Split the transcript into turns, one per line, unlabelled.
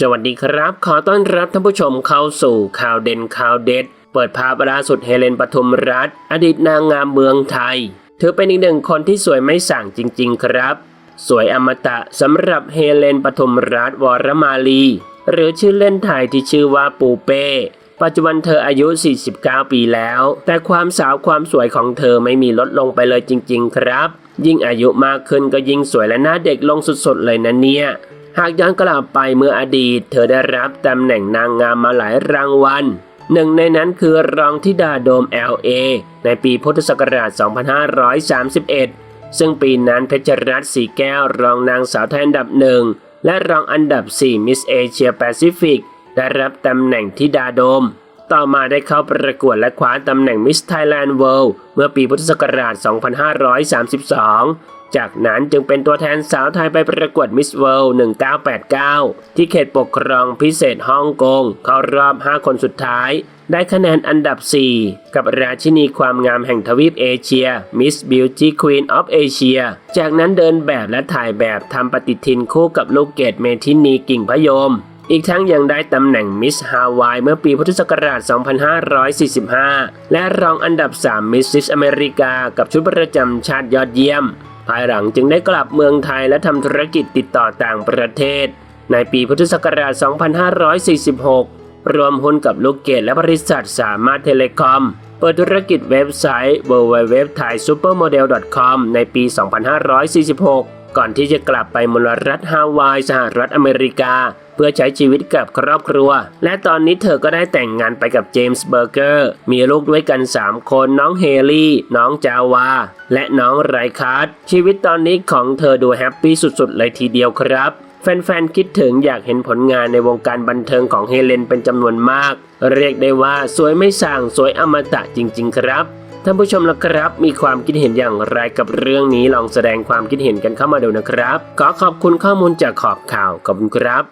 สวัสดีครับ ขอต้อนรับท่านผู้ชมเข้าสู่ข่าวเด่นข่าวเด็ด เปิดภาพล่าสุดเฮเลนปทุมรัฐ อดีตนางงามเมืองไทย เธอเป็นอีกหนึ่งคนที่สวยไม่สั่งจริง ๆ ครับ สวยอมตะสำหรับเฮเลนปทุมรัฐวรมาลี หรือชื่อเล่นไทยที่ชื่อว่าปูเป้ ปัจจุบันเธออายุ 49 ปีแล้ว แต่ความสาวความสวยของเธอไม่มีลดลงไปเลยจริง ๆ ครับ ยิ่งอายุมากขึ้นก็ยิ่งสวยและหน้าเด็กลงสุดๆเลยนะเนี่ย หากย้อนกลับไปเมื่ออดีต เธอได้รับตำแหน่งนางงามมาหลายรางวัล หนึ่งในนั้นคือรองธิดาโดม LA ในปีพุทธศักราช 2531 ซึ่งปีนั้นเพชรรัตน์สีแก้วรองนางสาวไทยอันดับหนึ่งและรองอันดับ 4 มิสเอเชียแปซิฟิกได้รับตำแหน่งธิดาโดม ต่อมาได้เข้าประกวดและคว้าตำแหน่งมิสไทยแลนด์เวิลด์เมื่อปีพุทธศักราช 2532จากนั้นจึงเป็นตัวแทนสาวไทยไปประกวดมิสเวิลด์1989 ที่เขตปกครองพิเศษฮ่องกง เข้ารอบ 5 คนสุดท้าย ได้คะแนนอันดับ 4 กับราชินีความงามแห่งทวีปเอเชีย Miss Beauty Queen of Asia จากนั้นเดินแบบและถ่ายแบบทำปฏิทินคู่กับลูกเกดเมทินีกิ่งพยม อีกทั้งยังได้ตำแหน่งมิสฮาวายเมื่อปีพุทธศักราช 2545 และรองอันดับ 3 มิสซิสอเมริกา กับชุดประจำชาติยอดเยี่ยม ภายหลังจึงได้กลับเมืองไทยและทำธุรกิจติดต่อต่างประเทศ ในปีพุทธศักราช 2546 รวมหุ้นกับลูกเกดและบริษัทสามารถเทเลคอม เปิดธุรกิจเว็บไซต์ www thai supermodel com ในปี 2546 ก่อนที่จะกลับไปมลรัฐฮาวายสหรัฐอเมริกา เพื่อใช้ชีวิตกับครอบครัว และตอนนี้เธอก็ได้แต่งงานไปกับเจมส์เบอร์เกอร์ มีลูกด้วยกัน 3 คนน้องเฮลี่ น้องจาวา และน้องไรคัสชีวิตตอนนี้ของเธอดูแฮปปี้สุดๆ เลยทีเดียวครับแฟนๆ คิดถึงอยากเห็นผลงานในวงการบันเทิงของเฮเลนเป็นจำนวนมาก เรียกได้ว่าสวยไม่สั่งสวยอมตะจริง ๆ ครับ ท่านผู้ชมละครับ มีความคิดเห็นอย่างไรกับเรื่องนี้ลองแสดงความคิดเห็นกันเข้ามาดูนะครับ ขอขอบคุณข้อมูลจากขอบข่าวขอบคุณครับ